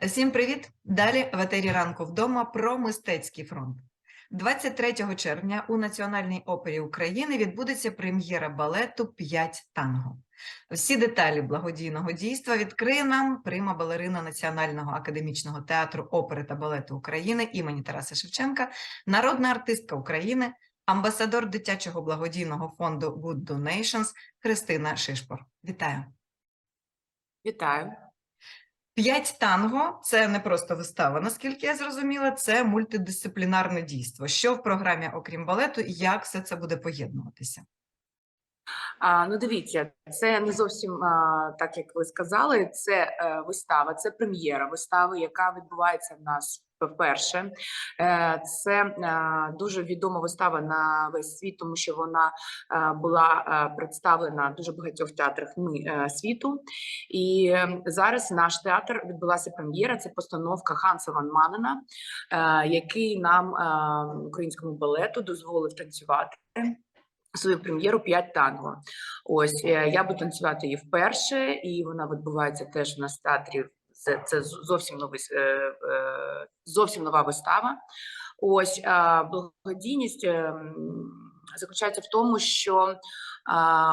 Всім привіт! Далі в етері ранку вдома про мистецький фронт. 23 червня у Національній опері України відбудеться прем'єра балету «П'ять танго. Всі деталі благодійного дійства відкриє нам прима балерина Національного академічного театру опери та балету України імені Тараса Шевченка, народна артистка України, амбасадор дитячого благодійного фонду Good Donations Христина Шишпор. Вітаю! Вітаю. П'ять танго це не просто вистава, наскільки я зрозуміла, це мультидисциплінарне дійство. Що в програмі, окрім балету, і як все це буде поєднуватися? А, ну дивіться, це не зовсім а, так, як ви сказали. Це е, вистава, це прем'єра вистави, яка відбувається в нас вперше. Е, це е, дуже відома вистава на весь світ, тому що вона е, була е, представлена в дуже багатьох театрах ми- світу. І зараз наш театр відбулася прем'єра. Це постановка Ханса Ван Манена, е, який нам е, українському балету дозволив танцювати. Свою прем'єру «П'ять танго. Ось е, я буду танцювати її вперше, і вона відбувається теж в нас театрі. Це, це зовсім новий е, е, зовсім нова вистава. Ось благодійність е, заключається в тому, що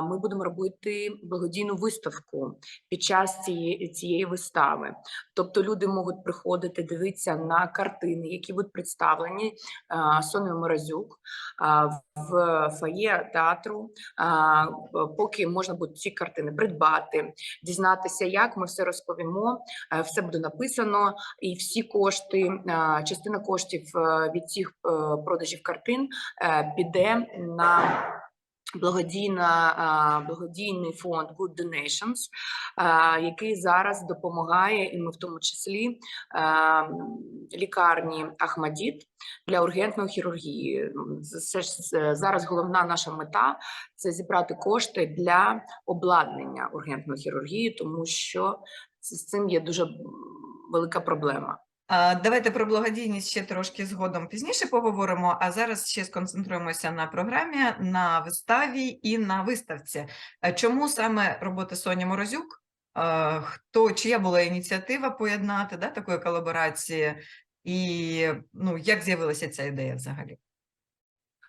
ми будемо робити благодійну виставку під час цієї, цієї вистави. Тобто люди можуть приходити дивитися на картини, які будуть представлені а, Соною Морозюк в фоє театру, поки можна буде ці картини придбати, дізнатися, як ми все розповімо. е, Все буде написано, і всі кошти, е, частина коштів е, від цих е, продажів картин е, піде на. Благодійна благодійний фонд Good Donations, який зараз допомагає, і ми в тому числі лікарні Ахмадіт для ургентної хірургії. Це ж зараз головна наша мета це зібрати кошти для обладнання ургентної хірургії, тому що з цим є дуже велика проблема. Давайте про благодійність ще трошки згодом пізніше поговоримо. А зараз ще сконцентруємося на програмі, на виставі і на виставці. Е, Чому саме робота Соні Морозюк? Е, Хто чия була ініціатива поєднати да, такої колаборації? І ну, як з'явилася ця ідея взагалі?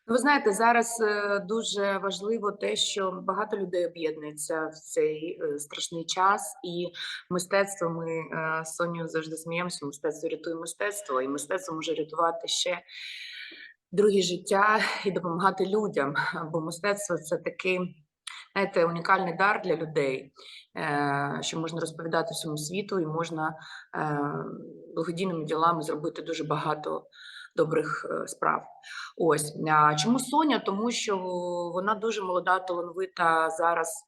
Ну, Ви знаєте, зараз е, дуже важливо те, що багато людей об'єднується в цей е, страшний час, і мистецтво. Ми е, з Сонею завжди сміємося. Мистецтво рятує мистецтво, і мистецтво може рятувати ще друге життя і допомагати людям. Бо мистецтво це такий, знаєте, унікальний дар для людей, що можна розповідати всьому світу, і можна благодійними ділами зробити дуже багато добрих е, справ. Ось чому Соня? Тому що вона дуже молода, талановита зараз.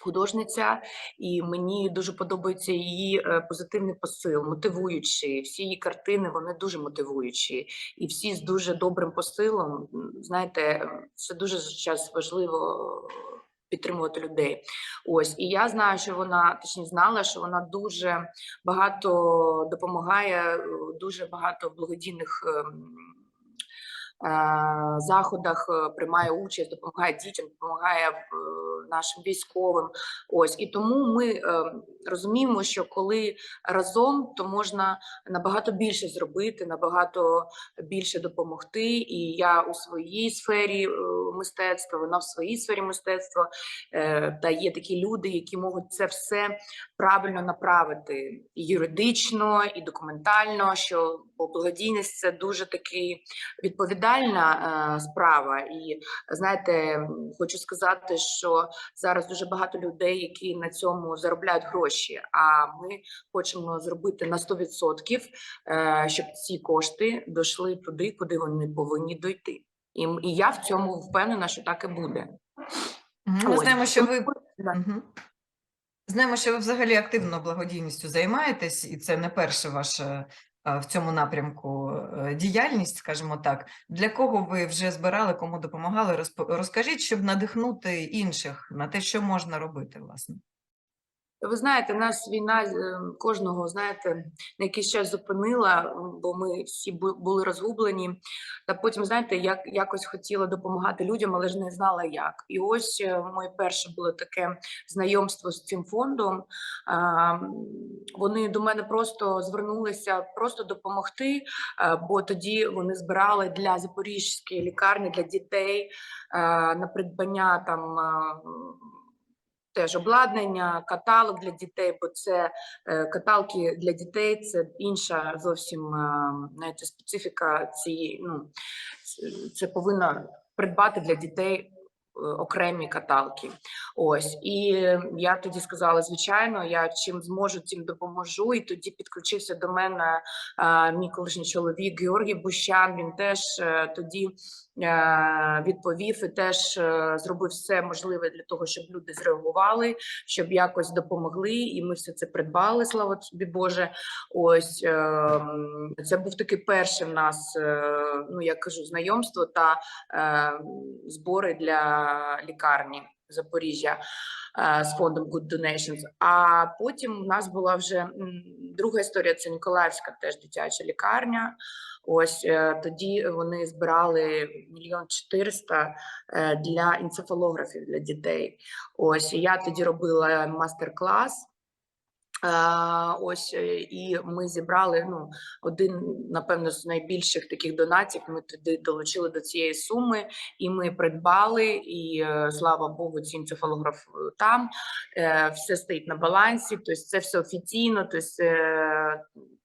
Художниця, і мені дуже подобається її е, позитивний посил, мотивуючий. Всі її картини вони дуже мотивуючі, і всі з дуже добрим посилом. Знаєте, це дуже зараз важливо підтримувати людей. Ось і я знаю, що вона точніше знала, що вона дуже багато допомагає, е, дуже багато благодійних. ем, е, Заходах е, приймає участь, допомагає дітям, допомагає нашим військовим. Ось і тому ми розуміємо, що коли разом, то можна набагато більше зробити, набагато більше допомогти. І я у своїй сфері мистецтва, вона в своїй сфері мистецтва, е, та є такі люди, які можуть це все правильно направити і юридично, і документально. Що благодійність це дуже такий відповідальна е, справа. І знаєте, хочу сказати, що зараз дуже багато людей, які на цьому заробляють гроші. А ми хочемо зробити на 100%, е, щоб ці кошти дійшли туди, куди вони повинні дойти. І, і я в цьому впевнена, що так і буде. Ми Ось. знаємо, що ви. Мгм. Знаємо, що ви взагалі активно благодійністю займаєтесь, і це не перша ваша в цьому напрямку е, діяльність, скажімо так. Для кого ви вже збирали, кому допомагали? Розкажіть, щоб надихнути інших на те, що можна робити, власне. Ви знаєте, нас війна е, кожного, знаєте, на якийсь час зупинила, бо ми всі були розгублені. Та потім, знаєте, як якось хотіла допомагати людям, але ж не знала як. І ось е, моє перше було таке знайомство з цим фондом. Вони до мене просто звернулися просто допомогти, е, бо тоді вони збирали для запорізької лікарні для дітей на придбання там. Теж обладнання, каталог для дітей, бо це е, каталки для дітей, це інша зовсім е, знаєте, специфіка цієї. Ну це- повинно придбати для дітей е, окремі каталки. Ось і я тоді сказала: звичайно, я чим зможу, тим допоможу. І тоді підключився до мене мій колишній чоловік Георгій Бущан. Він теж тоді відповів і теж е, зробив все можливе для того, щоб люди зреагували, щоб якось допомогли. І ми все це придбали. Слава тобі Боже. Ось е, це був такий перший в нас, е, ну я кажу, знайомство та е, збори для лікарні Запоріжжя е, з фондом Good Donations. А потім у нас була вже друга історія. Це Ніколаївська теж дитяча лікарня. Ось е, тоді вони збирали мільйон чотириста е, для енцефалографів для дітей. Ось я тоді робила мастер-клас. Ось е, і ми зібрали ну один, напевно, з найбільших таких донатів. Ми туди долучили до цієї суми, і ми придбали. І е, слава Богу, ці енцефалограф е, там все стоїть на балансі. Тобто це все офіційно. Тобто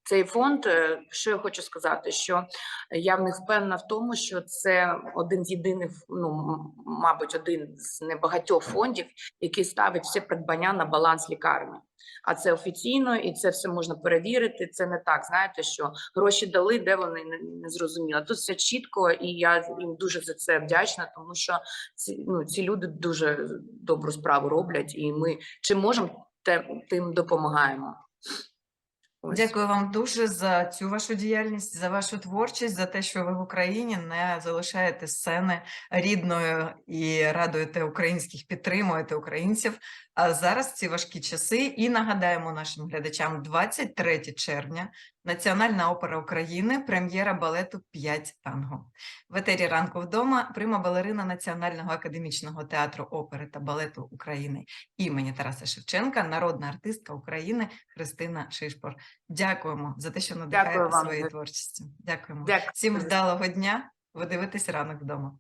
цей фонд, е, що я хочу сказати, що я в них впевнена в тому, що це один з єдиних, ну мабуть, один з небагатьох фондів, який ставить все придбання на баланс лікарні. А це офіційно, і це все можна перевірити. Це не так, знаєте, що гроші дали, де вони не, зрозуміло. Тут все чітко, і я їм дуже за це вдячна, тому що ці, ну, ці люди дуже добру справу роблять, і ми чим можемо, тим допомагаємо. Ось. Дякую вам дуже за цю вашу діяльність, за вашу творчість, за те, що ви в Україні не залишаєте сцени рідною і радуєте українських, підтримуєте українців. А зараз ці важкі часи. І нагадаємо нашим глядачам 23 червня. Національна опера України, прем'єра балету «П'ять танго. В етері ранку вдома прима балерина Національного академічного театру опери та балету України імені Тараса Шевченка, народна артистка України Христина Шишпор. Дякуємо за те, що надихаєте своєю творчістю. Дякуємо. Дякую. Всім вдалого дня. Ви дивитесь ранок вдома.